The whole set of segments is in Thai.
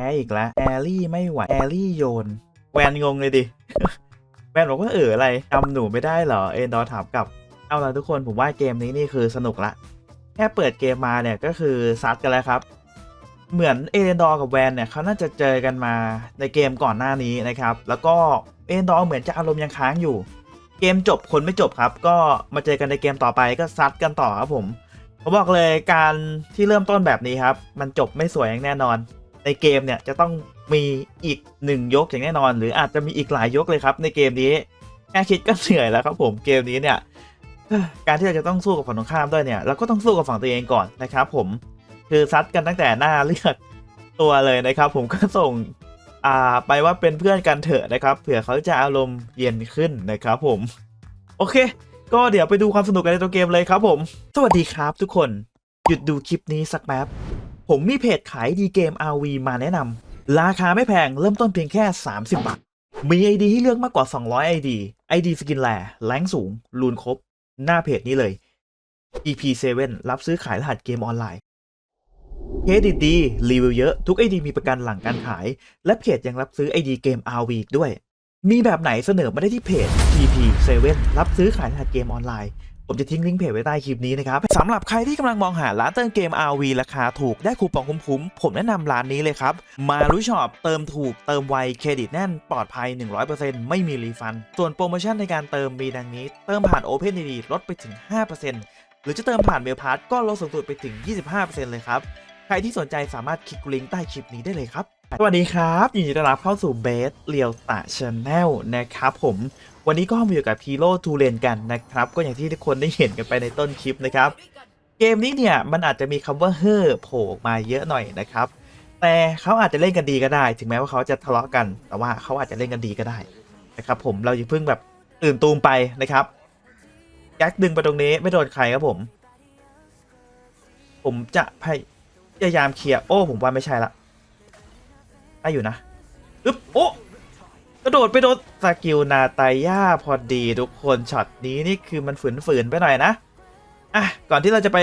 พ้อีกแล้วแอรี่ไม่ไหวแอรี่โยน แวนงงเลยดิแวนบอกว่าเอออะไรจำหนูไม่ได้เหรอ เอ็นดอร์ถามกลับ เอาละทุกคนผมว่าเกมนี้นี่คือสนุกละ แค่เปิดเกมมาเนี่ยก็คือซัดกันแล้วครับ เหมือนเอเดนดอร์กับแวนเนี่ยเขาน่าจะเจอกันมาในเกมก่อนหน้านี้นะครับ แล้วก็เอเดนดอร์เหมือนจะอารมณ์ยังค้างอยู่ เกมจบคนไม่จบครับ ก็มาเจอกันในเกมต่อไปก็ซัดกันต่อครับผมผมบอกเลยการที่เริ่มต้นแบบนี้ครับ มันจบไม่สวยอย่างแน่นอน ในเกมเนี่ยจะต้องมีอีกหนึ่งยกอย่างแน่นอน หรืออาจจะมีอีกหลายยกเลยครับ ในเกมนี้แค่คิดก็เหนื่อยแล้วครับผมเกมนี้เนี่ยการที่เราจะต้องสู้กับฝั่งตรงข้ามด้วยเนี่ยเราก็ต้องสู้กับฝั่งตัวเองก่อนนะครับผมคือซัดกันตั้งแต่หน้าเลือกตัวเลยนะครับ ผมก็ส่งอ่าไปว่าเป็นเพื่อนกันเถอะนะครับเผื่อเขาจะอารมณ์เย็นขึ้นนะครับผม โอเค ก็เดี๋ยวไปดูความสนุกกันในตัวเกมเลยครับผม สวัสดีครับทุกคนหยุดดูคลิปนี้สักแป๊บ ผมมีเพจขายดีเกม RV มาแนะนำราคาไม่แพงเริ่มต้นเพียงแค่ 30 บาท มี ID ให้เลือกมากกว่า 200 ID ID สกินแลแรงสูงรูนครบ หน้าเพจนี้เลย EP7 รับซื้อขายรหัสเกมออนไลน์เครดิตดีรีวิวเยอะทุก ID มีประกันหลังการขาย และเพจยังรับซื้อ ID เกม RV ด้วย มีแบบไหนเสนอมาได้ที่เพจ TP7 รับซื้อขายรหัสเกมออนไลน์ ผมจะทิ้งลิงก์เพจไว้ใต้คลิปนี้นะครับสำหรับใครที่กำลังมองหาร้านเติมเกม RV ราคาถูกได้คูปองคุ้มๆผมแนะนำร้านนี้เลยครับ มารู้ช็อปเติมถูกเติมไวเครดิตแน่นปลอดภัย 100%ไม่มีรีฟัน ส่วนโปรโมชั่นในการเติมมีดังนี้ เติมผ่าน OpenID ลดไปถึง 5%หรือจะเติมผ่านเมลพาสก็ลดสูงสุดไปถึง 25%เลยครับ ใครที่สนใจสามารถคลิกลิงก์ใต้คลิปนี้ได้เลยครับ สวัสดีครับยินดีต้อนรับเข้าสู่เบสเรียวตะชาแนลนะครับผมวันนี้ก็มาอยู่กับพีโร่ทูเลนกันนะครับ ก็อย่างที่ทุกคนได้เห็นกันไปในต้นคลิปนะครับ เกมนี้เนี่ยมันอาจจะมีคำว่าเฮ่อโผล่มาเยอะหน่อยนะครับ แต่เขาอาจจะเล่นกันดีก็ได้ ถึงแม้ว่าเขาจะทะเลาะกัน แต่ว่าเขาอาจจะเล่นกันดีก็ได้นะครับ ผมเราอย่าเพิ่งแบบตื่นตูมไปนะครับแก๊กดึงไปตรงนี้ไม่โดนใครครับผม ผมจะพยายามเคลียร์โอ้ผมว่าไม่ใช่ละ ได้อยู่นะอึ๊บโอ้กระโดดไปโดนสกิลนาตาย่าพอดีทุกคนช็อตนี้นี่คือมันฝืนๆไปหน่อยนะอะก่อนที่เราจะไป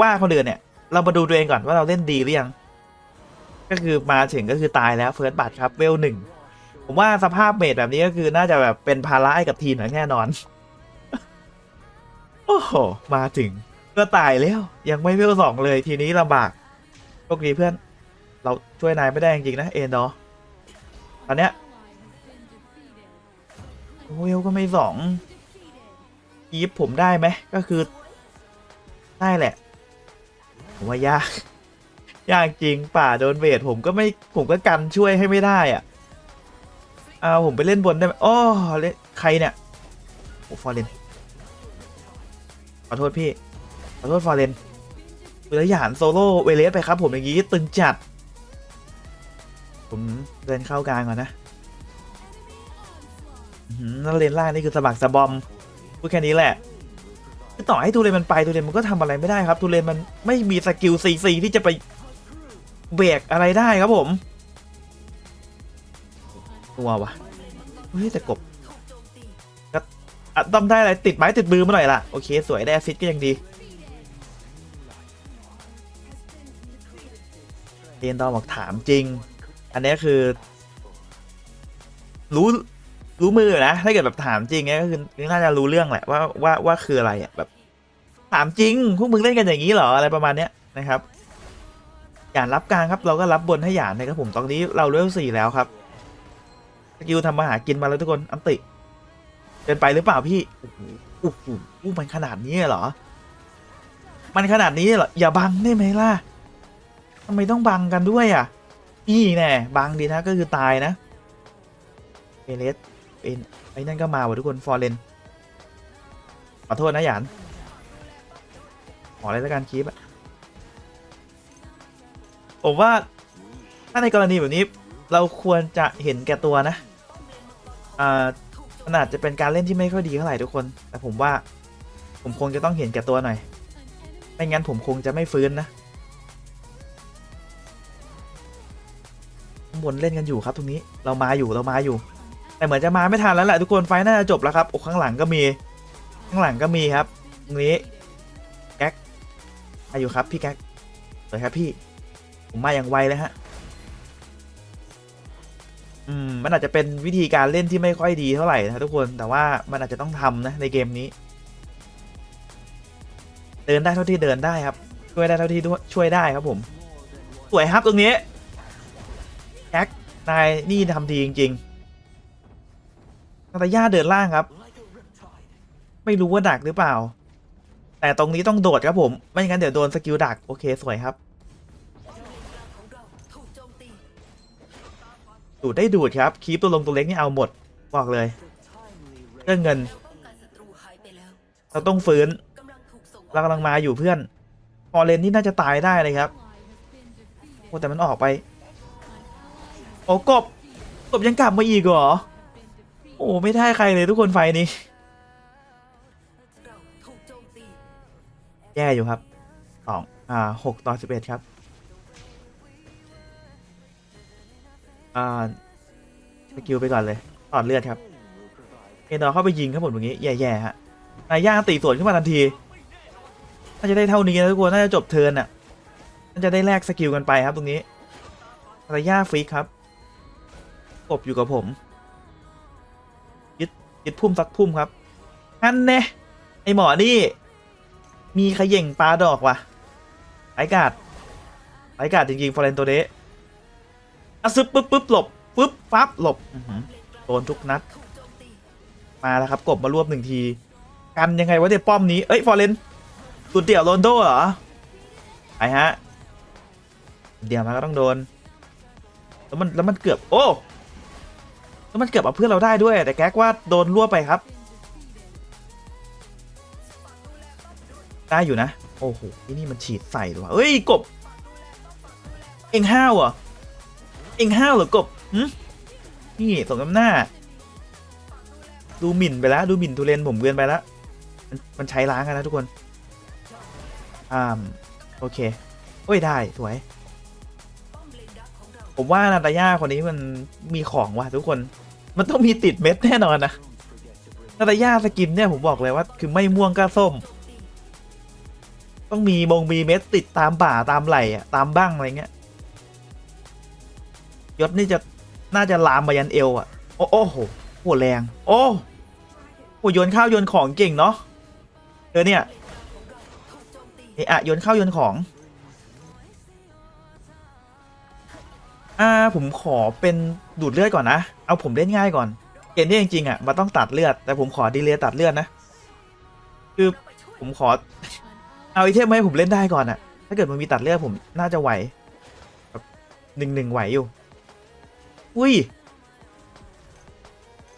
ว่าคนอื่นเนี่ย เรามาดูตัวเองก่อนว่าเราเล่นดีหรือยัง ก็คือมาถึงก็คือตายแล้วเฟิร์สบัตครับเวลหนึ่งผมว่าสภาพเมดแบบนี้ก็คือน่าจะแบบเป็นภาระให้กับทีมอย่างแน่นอน โอ้โห มาถึงก็ตายแล้ว ยังไม่เวลสองเลยทีนี้ลำบากโชคดีเพื่อน เราช่วยนายไม่ได้จริงๆนะเอ็นเนาะตอนเนี้ยเวลก็ไม่สองยีฟผมได้ไหมก็คือ ได้แหละ ผมว่ายาก ยากจริงป่าโดนเวทผมก็ไม่ผมก็กันช่วยให้ไม่ได้อะเอาผมไปเล่นบนได้ไหมอ้อเล่นใครเนี่ยโอ้ฟอร์เรนขอโทษพี่ขอโทษฟอร์เรนคือระยานโซโล่เวเลสไปครับผมอย่างนี้ตึงจัด ผมเดินเข้ากลางก่อนนะแล้วเลนล่างนี่คือสะบักสะบอมพูดแค่นี้แหละคือต่อให้ทูเรนมันไปทูเรนมันก็ทำอะไรไม่ได้ครับทูเรนมันไม่มีสกิลซีซีที่จะไปเบรกอะไรได้ครับผมตัววะเฮ้ยแต่กบก็อะต้องได้อะไรติดไม้ติดมือมาหน่อยล่ะ โอเค สวยได้แอสซิสก็ยังดีเรียนดอมบอกถามจริง อันนี้คือ รู้รู้มือนะถ้าเกิดแบบถามจริงเนี่ยก็คือน่าจะรู้เรื่องแหละว่าว่าว่าคืออะไรอะแบบ ถามจริงพวกมึงเล่นกันอย่างนี้เหรออะไรประมาณเนี้ยนะครับหยานรับกลางครับ เราก็รับบนให้หยานนะครับผมตอนนี้เราเลเวลสี่แล้วครับสกิลทำมาหากินมาแล้วทุกคนอันติเป็นไปหรือเปล่าพี่โอ้โหโอ้โหอู้มันขนาดนี้เหรอ มันขนาดนี้เหรออย่าบังได้ไหมล่ะทำไมต้องบังกันด้วยอะ นี่แน่บังดีนะก็คือตายนะเอเลสเป็นไอ้นั่นก็มาว่ะทุกคนฟอร์เรนขอโทษนะหยานขออะไรแล้วกันคลิปอะผมว่าถ้าในกรณีแบบนี้เราควรจะเห็นแก่ตัวนะอ่ามันาจจะเป็นการเล่นที่ไม่ค่อยดีเท่าไหร่ทุกคน แต่ผมว่าผมคงจะต้องเห็นแก่ตัวหน่อย ไม่งั้นผมคงจะไม่ฟื้นนะ บนเล่นกันอยู่ครับตรงนี้เรามาอยู่เรามาอยู่ แต่เหมือนจะมาไม่ทันแล้วแหละทุกคนไฟน่าจะจบแล้วครับโอ้ข้างหลังก็มี ข้างหลังก็มีครับ ตรงนี้แก๊กมาอยู่ครับพี่แก๊กสวยครับพี่ ผมมาอย่างไวเลยฮะอืมมันอาจจะเป็นวิธีการเล่นที่ไม่ค่อยดีเท่าไหร่นะทุกคนแต่ว่ามันอาจจะต้องทำนะในเกมนี้ เดินได้เท่าที่เดินได้ครับ ช่วยได้เท่าที่ช่วยได้ครับผม สวยครับตรงนี้ แจ็คนายนี่ทำดีจริงๆนาตาย่าเดินล่างครับ ไม่รู้ว่าดักหรือเปล่า แต่ตรงนี้ต้องโดดครับผม ไม่งั้นเดี๋ยวโดนสกิลดัก โอเคสวยครับ ดูดได้ดูดครับ คีปตัวลงตัวเล็กนี่เอาหมด บอกเลย เรื่องเงิน เราต้องฟื้น เรากำลังมาอยู่เพื่อนพอเลนนี่น่าจะตายได้เลยครับ โอ้แต่มันออกไป โอ้กบกบยังกลับมาอีกเหรอ โอ้ไม่ได้ใครเลยทุกคนไฟนี้ แย่อยู่ครับสองอ่าหกต่อสิบเอ็ดครับ อ่าสกิลไปก่อนเลยตอดเลือดครับเอ็นดอเข้าไปยิงครับผมตรงนี้แย่ๆฮะนายย่างตีสวนขึ้นมาทันทีน่าจะได้เท่านี้นะทุกคนน่าจะจบเทิร์นอะน่าจะได้แลกสกิลกันไปครับตรงนี้นายย่าฟรีกครับ กบอยู่กับผม ยึดยึดพุ่มสักพุ่มครับฮันเน่ไอหมอนี่ มีขย่งปลาดอกว่ะไอกาดไอกาดจริงๆฟอร์เรนโตเดะอะซึบปึ๊บปึ๊บหลบปึ๊บปั๊บหลบโดนทุกนัด มาแล้วครับกบมารวบหนึ่งที กันยังไงวะเดี๋ยวป้อมนี้ เอ้ยฟอร์เรนสุดเดี่ยวโรนโดเหรอไปฮะ เดี๋ยวมันก็ต้องโดน แล้วมันแล้วมันเกือบ โอ้ แล้วมันเกือบเอาเพื่อนเราได้ด้วย แต่แก๊กว่าโดนรั่วไปครับ ได้อยู่นะ โอ้โหที่นี่มันฉีดใส่ด้วยเอ้ยกบ เอ็งห้าวเหรอเอ็งห้าวเหรอกบหึนี่สมน้ำหน้า ดูหมิ่นไปแล้ว ดูหมิ่นทุเรนผมเกินไปแล้วมันมันใช้ล้างกันนะทุกคนอ่าโอเคโอ้ยได้สวย ผมว่านาตาย่าคนนี้มันมีของว่ะทุกคน มันต้องมีติดเม็ดแน่นอนนะนาตาย่าสกินเนี่ยผมบอกเลยว่า คือไม่ม่วงก็ส้ม ต้องมีมงมีเม็ดติดตามบ่าตามไหล่อะตามบ้างอะไรเงี้ยยศนี่จะน่าจะลามมายันเอวอะโอ้โอ้โหโหแรง โอ้โหโยนข้าวโยนของเก่งเนาะเออเนี่ยเอะอะโยนข้าวโยนของ อ่าผมขอเป็นดูดเลือดก่อนนะ เอาผมเล่นง่ายก่อน เกมนี้จริงๆอะมันต้องตัดเลือด แต่ผมขอดีเลย์ตัดเลือดนะ คือผมขอ เอาไอเทมมาให้ผมเล่นได้ก่อนอะ ถ้าเกิดมันมีตัดเลือดผมน่าจะไหวแบบหนึ่งหนึ่งไหวอยู่ อุ้ย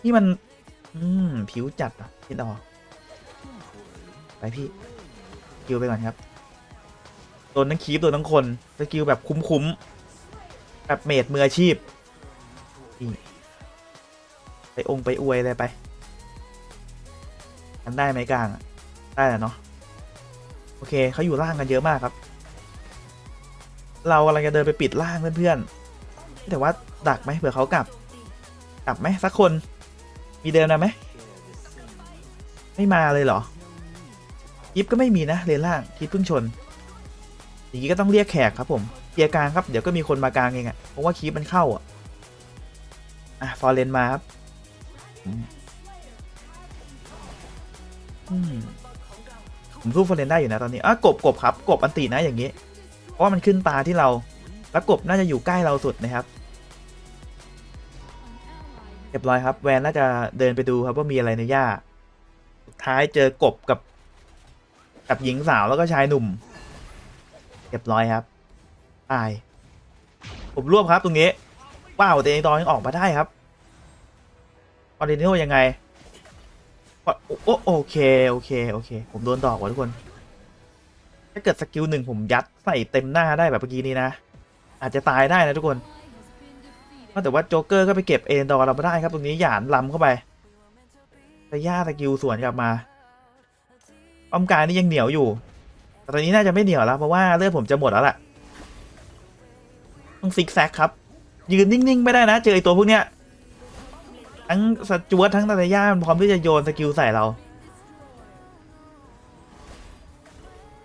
นี่มัน อืม ผิวจัดอะคิดออกไปพี่คิวไปก่อนครับโดนทั้งคีบโดนทั้งคนสกิลแบบคุ้มๆ แบบเมดมืออาชีพไปองค์ไปอวยเลยไปกันได้ไหมกลางได้แหละเนาะโอเคเขาอยู่ล่างกันเยอะมากครับ เรากำลังจะเดินไปปิดล่างเพื่อนๆแต่ว่าดักไหมเผื่อเขากลับ กลับไหมสักคนมีเดินนะไหมไม่มาเลยเหรอยิปก็ไม่มีนะเลนล่างคิดเพิ่งชน อย่างนี้ก็ต้องเรียกแขกครับผม เกียร์กลางครับ เดี๋ยวก็มีคนมากลางเองอะ่ะเพราะว่าคีปมันเข้าอะอะฟอร์เรนมาครับอืมอืมผมสู้ฟอร์เรนได้อยู่นะตอนนี้อะกบกบครับ กบอันตีนะอย่างนี้ เพราะว่ามันขึ้นตาที่เรา แล้วกบน่าจะอยู่ใกล้เราสุดนะครับเรียบร้อยครับ แวนน่าจะเดินไปดูครับว่ามีอะไรในหญ้าสุดท้ายเจอกบกับ กับหญิงสาวแล้วก็ชายหนุ่มเรียบร้อยครับ ตาย ผมรวบครับตรงนี้ว้าวแต่ในตอนยังออกมาได้ครับออร์ดิโนยังไงโอโอโอเคโอเคโอเค ผมโดนดอกว่ะทุกคน ถ้าเกิดสกิลหนึ่งผมยัดใส่เต็มหน้าได้แบบเมื่อกี้นี้นะ อาจจะตายได้นะทุกคนแต่ว่าโจ๊กเกอร์ก็ไปเก็บเอ็นดอร์เราไม่ได้ครับ ตรงนี้หยานล้ำเข้าไปแต่ย่าสกิลสวนกลับมาป้อมกายนี่ยังเหนียวอยู่ แต่ตอนนี้น่าจะไม่เหนียวแล้วเพราะว่าเลือดผมจะหมดแล้วแหละ ต้องซิกแซกครับ ยืนนิ่ง ๆ ไม่ได้นะ เจอไอตัวพวกเนี้ย ทั้งสจวตทั้งตาตาย่ามันพร้อมที่จะโยนสกิลใส่เรา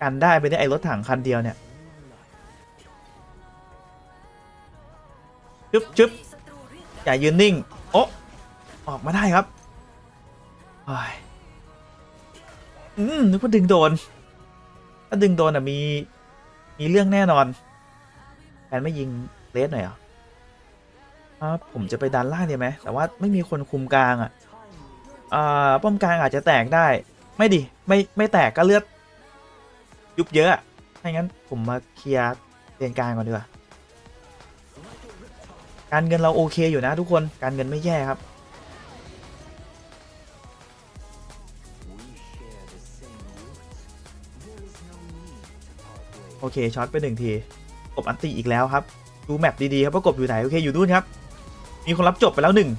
กันได้ไปได้ไอรถถังคันเดียวเนี่ยชึบชึบอย่ายืนนิ่ง โอะออกมาได้ครับอืมนึกว่าดึงโดน ถ้าดึงโดนอะมี มีเรื่องแน่นอน แฟนไม่ยิงเลสหน่อยเหรอครับผมจะไปดันล่างดีไหมแต่ว่าไม่มีคนคุมกลางอะอ่าป้อมกลางอาจจะแตกได้ ไม่ดิไม่ไม่แตกก็เลือดยุบเยอะอะถ้างั้นผมมาเคลียร์เลนกลางก่อนดีกว่าการเงินเราโอเคอยู่นะทุกคนการเงินไม่แย่ครับโอเคช็อตไปหนึ่งที กบอันตีอีกแล้วครับ ดูแมปดีๆครับว่ากบอยู่ไหนโอเคอยู่นู่นครับ มีคนรับจบไปแล้วหนึ่ง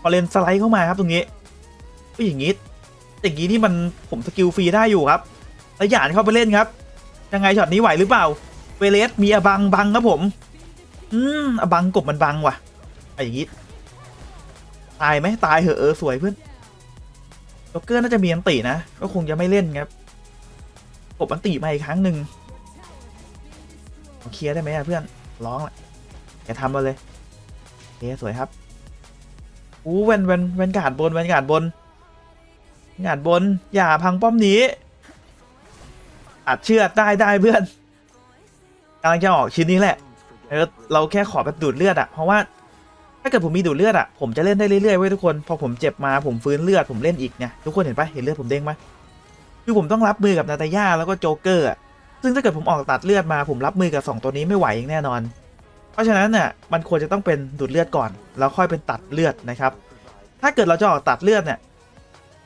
พอเลนสไลด์เข้ามาครับตรงนี้ก็อย่างนี้อย่างนี้ที่มันผมสกิลฟรีได้อยู่ครับแล้วหยานเข้าไปเล่นครับ ยังไงช็อตนี้ไหวหรือเปล่า เวเลสมีอบังบังครับผม อืมอบังกบมันบังว่ะไอ้อย่างนี้ตายไหมตายเหอะเออสวยเพื่อนจ็กเกอร์น่าจะมีอันตินะ ก็คงจะไม่เล่นครับกบอันติมาอีกครั้งหนึ่ง เคลียร์ได้ไหมเพื่อน ร้องแหละอย่าทำมาเลยโอเคสวยครับอู้เวนเวนเวนกาดบนเวนกาดบนกาดบน อย่าพังป้อมนี้อัดเชือกได้ได้เพื่อนกำลังจะออกชิ้นนี้แหละเออเราแค่ขอแบบดูดเลือดอะเพราะว่าถ้าเกิดผมมีดูดเลือดอะผมจะเล่นได้เรื่อยๆเว้ยทุกคน พอผมเจ็บมาผมฟื้นเลือดผมเล่นอีกเนี่ยทุกคนเห็นปะเห็นเลือดผมเด้งไหมคือผมต้องรับมือกับนาตาย่าแล้วก็โจเกอร์อะ ซึ่งถ้าเกิดผมออกตัดเลือดมาผมรับมือกับสองตัวนี้ไม่ไหวอย่างแน่นอน เพราะฉะนั้นเนี่ยมันควรจะต้องเป็นดูดเลือดก่อน แล้วค่อยเป็นตัดเลือดนะครับ ถ้าเกิดเราจะออกตัดเลือดเนี่ย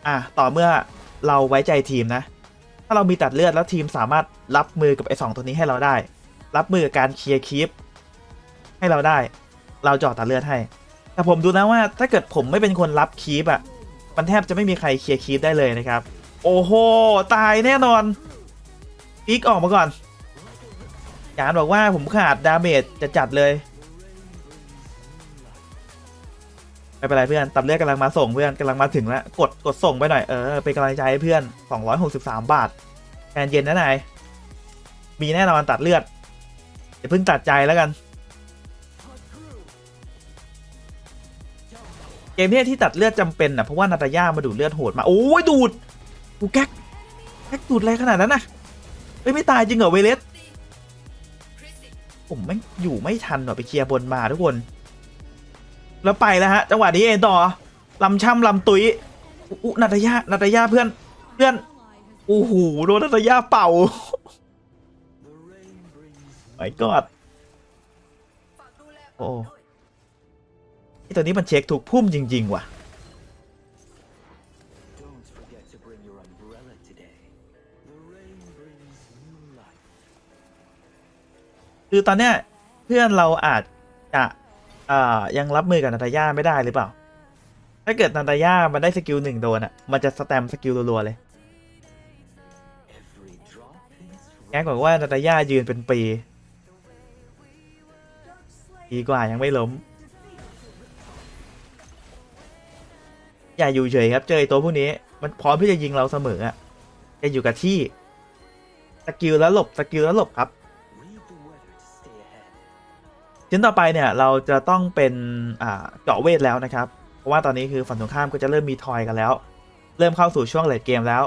อะต่อเมื่อเราไว้ใจทีมนะ ถ้าเรามีตัดเลือดแล้วทีมสามารถรับมือกับไอ้สองตัวนี้ให้เราได้ รับมือกับการเคลียร์คีปให้เราได้ เราจออกตัดเลือดให้ แต่ผมดูนะว่าถ้าเกิดผมไม่เป็นคนรับคีปอะมันแทบจะไม่มีใครเคลียร์คีปได้เลยนะครับ โอ้โห ตายแน่นอน ปีกออกมาก่อนยานบอกว่าผมขาดดาเมจจะจัดเลย ไม่เป็นไรเพื่อนตับเลือดกำลังมาส่งเพื่อนกำลังมาถึงแล้ว กดกดส่งไปหน่อย เออเป็นกำลังใจให้เพื่อน 263 บาทแทนเย็นนะนายมีแน่นอนตัดเลือดอย่าเพิ่งตัดใจแล้วกัน เกมเนี้ยที่ตัดเลือดจำเป็นอะเพราะว่านาตาย่ามาดูดเลือดโหดมา โอ้ยดูดกูแก๊กแก๊กดูดอะไรขนาดนั้นนะ เฮ้ยไม่ตายจริงเหรอเวเลสผมไม่อยู่ไม่ทันหรอไปเคลียร์บนมาทุกคน แล้วไปแล้วฮะจังหวะนี้เองต่อลำช่ำลำตุยอุนาตาย่านาตยาเพื่อนเพื่อนโอ้โหโดนนาตยาเป่าไอ้กอดโอ้ไอตัวนี้มันเช็คถูกพุ่มจริง ๆ ว่ะ Don't forget to bring your umbrella today. The rain brings new life. คือตอนเนี้ยเพื่อนเราอาจจะอ่ายังรับมือกับนาตาย่าไม่ได้หรือเปล่า ถ้าเกิดนาตาย่ามันได้สกิลหนึ่งโดนอะ มันจะสแตมสกิลรัวๆเลย Every drop is แกบอกว่านาตาย่ายืนเป็นปีปีกว่ายังไม่ล้ม อย่าอยู่เฉยครับ เจอไอตัวพวกนี้ มันพร้อมที่จะยิงเราเสมออะ จะอยู่กับที่สกิลแล้วหลบสกิลแล้วหลบครับ ชิ้นต่อไปเนี่ยเราจะต้องเป็นเจาะเวทแล้วนะครับ เพราะว่าตอนนี้คือฝั่งตรงข้ามก็จะเริ่มมีทอยกันแล้ว เริ่มเข้าสู่ช่วงเลดเกมแล้ว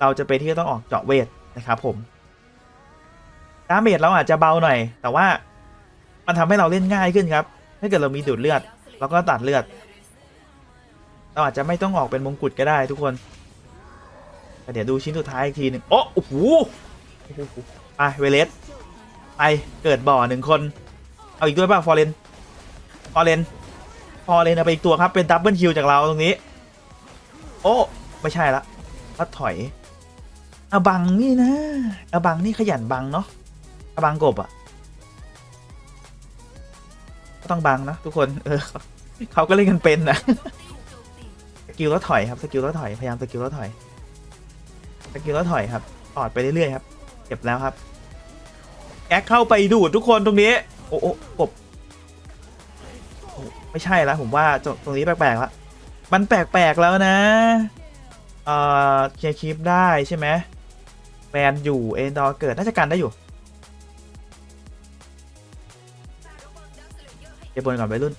เราจะไปที่ต้องออกเจาะเวทนะครับผมดาเมจเราอาจจะเบาหน่อย แต่ว่ามันทำให้เราเล่นง่ายขึ้นครับ ถ้าเกิดเรามีดูดเลือด แล้วก็ตัดเลือด เราอาจจะไม่ต้องออกเป็นมงกุฎก็ได้ทุกคน แต่เดี๋ยวดูชิ้นสุดท้ายอีกทีหนึ่งโอ้โอ้หไปเวเลสไปเกิดบ่อหนึ่งคน เอาอีกด้วยป่ะฟอร์เรนฟอร์เรนฟอร์เรนเอาไปอีกตัวครับเป็นดับเบิลคิวจากเราตรงนี้ โอ้ไม่ใช่ละพัดถอยอาบังนี่นะอาบังนี่ขยันบังเนาะอาบังกบอะ่ะก็ต้องบังนะทุกคน เออเขาก็เล่นกันเป็นนะสกิลแล้วถอยครับสกิลแล้วถอยพยายามสกิลแล้วถอย กิลแล้วถอยครับตอดไปเรื่อยๆครับ เก็บแล้วครับแอคเข้าไปดูดทุกคนตรงนี้ โอ้โอ้กบไม่ใช่แล้วผมว่าตรงตรงนี้แปลกๆแล้วมันแปลกๆแล้วนะ เอ่อเคลียร์คลิปได้ใช่ไหมแบนอยู่เอ็นดอร์เกิดน่าจะกันได้อยู่เก็บบนก่อนไปรุ่น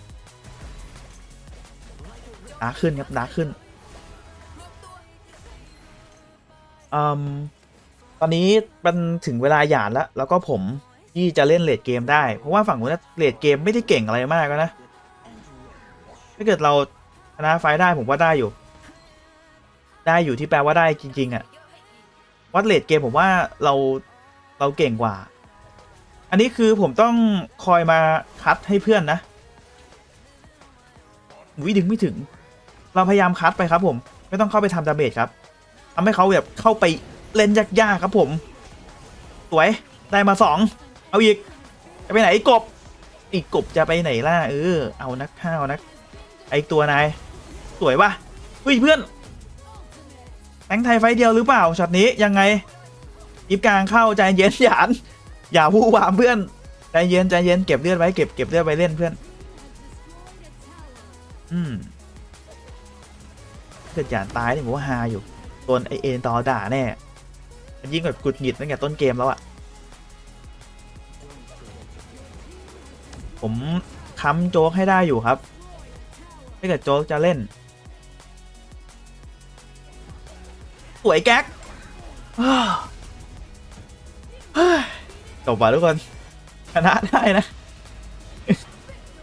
ดาขึ้นครับดาขึ้น ตอนนี้มันถึงเวลาหยาดแล้ว แล้วก็ผมที่จะเล่นเลดเกมได้ เพราะว่าฝั่งนู้นเลดเกมไม่ได้เก่งอะไรมากนะ ถ้าเกิดเราชนะไฟได้ผมว่าได้อยู่ ได้อยู่ที่แปลว่าได้จริง ๆอะวัดเลดเกมผมว่าเราเราเก่งกว่า อันนี้คือผมต้องคอยมาคัดให้เพื่อนนะวิดึงไม่ถึง เราพยายามคัดไปครับผม ไม่ต้องเข้าไปทำดาเมจครับ ทำให้เขาแบบเข้าไปเล่นยากๆครับผม สวยได้มาสองเอาอีกจะไปไหนไอ้กบ อีกกบจะไปไหนล่ะเออ เอานักข้าวนัก ไอตัวนายสวยปะเฮ้ยเพื่อนแตงไทยไฟเดียวหรือเปล่าช็อตนี้ยังไงยิบกลางเข้าใจเย็นหยานอย่าพูดวามเพื่อนใจเย็นใจเย็นเก็บเลือดไว้เก็บเก็บเลือดไว้เล่นเพื่อน อืมเกิดหยานตายนี่ผมว่าฮาอยู่ ดนไอเอ็นต่อด่าแน่มันยิ่งแบบกุดหงิดตั้งแต่ต้นเกมแล้วอะผมค้ำโจ๊กให้ได้อยู่ครับ ถ้าเกิดโจ๊กจะเล่น สวยแก๊กจบว่ะทุกคนชนะได้นะ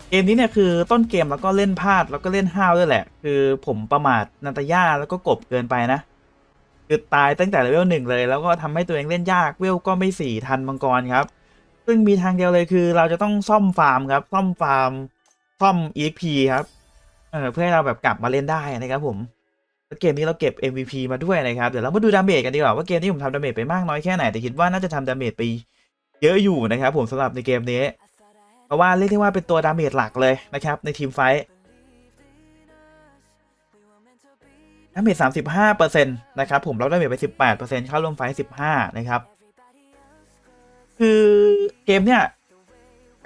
เกมนี้เนี่ยคือต้นเกมแล้วก็เล่นพลาดแล้วก็เล่นห้าวด้วยแหละ คือผมประมาทนาตาย่าแล้วก็กบเกินไปนะ คือตายตั้งแต่เลเวลหนึ่งเลย แล้วก็ทำให้ตัวเองเล่นยากเวลก็ไม่สี่ทันมังกรครับ ซึ่งมีทางเดียวเลยคือ เราจะต้องซ่อมฟาร์มครับ ซ่อมฟาร์มซ่อม EXP ครับเออเพื่อให้เราแบบกลับมาเล่นได้นะครับผมเกมนี้เราเก็บ MVP มาด้วยนะครับ เดี๋ยวเรามาดูดาเมจกันดีกว่าว่าเกมนี้ผมทำดาเมจไปมากน้อยแค่ไหน แต่คิดว่าน่าจะทำดาเมจไปเยอะอยู่นะครับผมสำหรับในเกมนี้ เพราะว่าเรียกได้ว่าเป็นตัวดาเมจหลักเลยนะครับในทีมไฟท์ ดาเมจ35%นะครับ ผมเราดาเมจไป18%เข้าร่วมไฟท์15นะครับ คือเกมเนี่ย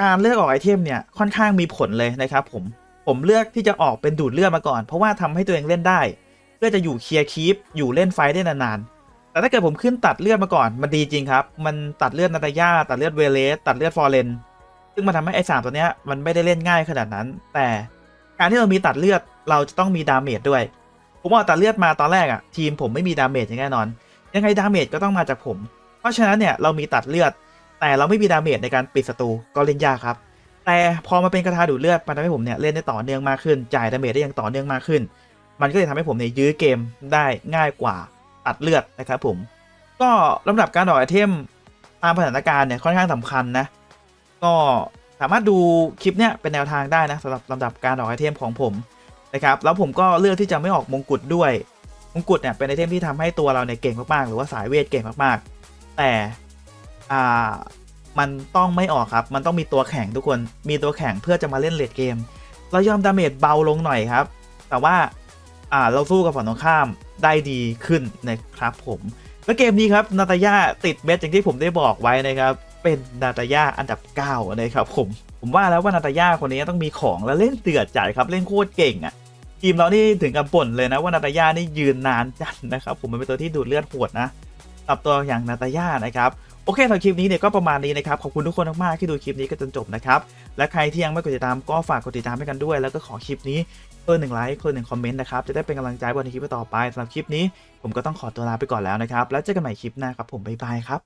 การเลือกออกไอเทมเนี่ยค่อนข้างมีผลเลยนะครับ ผมผมเลือกที่จะออกเป็นดูดเลือดมาก่อน เพราะว่าทำให้ตัวเองเล่นได้ เพื่อจะอยู่เคลียร์คีปอยู่เล่นไฟได้นานๆแต่ถ้าเกิดผมขึ้นตัดเลือดมาก่อน มันดีจริงครับ มันตัดเลือดนาตาย่าตัดเลือดเวเลสตัดเลือดฟอร์เรนซึ่งมันทำให้ไอ้สามตัวเนี้ยมันไม่ได้เล่นง่ายขนาดนั้น แต่การที่เรามีตัดเลือดเราจะต้องมีดาเมจด้วย ผมเอาตัดเลือดมาตอนแรกอะทีมผมไม่มีดาเมจอย่างแน่นอน ยังไงดาเมจก็ต้องมาจากผม เพราะฉะนั้นเนี่ยเรามีตัดเลือด แต่เราไม่มีดาเมจในการปิดศัตรูก็เล่นยากครับ แต่พอมาเป็นกระทาดูดเลือดมันทำให้ผมเนี่ยเล่นได้ต่อเนื่องมากขึ้น จ่ายดาเมจได้อย่างต่อเนื่องมากขึ้น มันก็เลยทำให้ผมเนี่ยยื้อเกมได้ง่ายกว่าตัดเลือดนะครับผม ก็ลำดับการออกไอเทมตามสถานการณ์เนี่ยค่อนข้างสำคัญนะ ก็สามารถดูคลิปเนี่ยเป็นแนวทางได้นะสำหรับลำดับการออกไอเทมของผม นะครับแล้วผมก็เลือกที่จะไม่ออกมงกุฎด้วย มงกุฎเนี่ยเป็นไอเทมที่ทำให้ตัวเราเนี่ยเก่งมากๆ หรือว่าสายเวทเก่งมากๆ แต่อ่ามันต้องไม่ออกครับ มันต้องมีตัวแข่งทุกคน มีตัวแข่งเพื่อจะมาเล่นเลดเกม เรายอมดาเมจเบาลงหน่อยครับ แต่ว่าอ่าเราสู้กับฝั่งตรงข้ามได้ดีขึ้นนะครับผมแล้วเกมนี้ครับนาตาย่าติดเม็ดอย่างที่ผมได้บอกไว้นะครับเป็นนาตาย่าอันดับ9นะครับผมผมว่าแล้วว่านาตาย่าคนนี้ต้องมีของแล้วเล่นเตือดจัดครับเล่นโคตรเก่งอะ่ะ ทีมเรานี่ถึงกับบ่นเลยนะว่านาตาย่านี่ยืนนานจัดนะครับ ผมมันเป็นตัวที่ดูดเลือดโหดนะสำหรับตัวอย่างนาตาย่านะครับโอเคสำหรับคลิปนี้เนี่ยก็ประมาณนี้นะครับ ขอบคุณทุกคนมากๆที่ดูคลิปนี้กันจนจบนะครับ และใครที่ยังไม่กดติดตามก็ฝากกดติดตามให้กันด้วย แล้วก็ขอคลิปนี้เพิ่มหนึ่งไลค์เพิ่มหนึ่งคอมเมนต์นะครับ จะได้เป็นกำลังใจบนคลิปต่อไปสำหรับคลิปนี้ ผมก็ต้องขอตัวลาไปก่อนแล้วนะครับ แล้วเจอกันใหม่คลิปหน้าครับผมบ๊ายบายครับ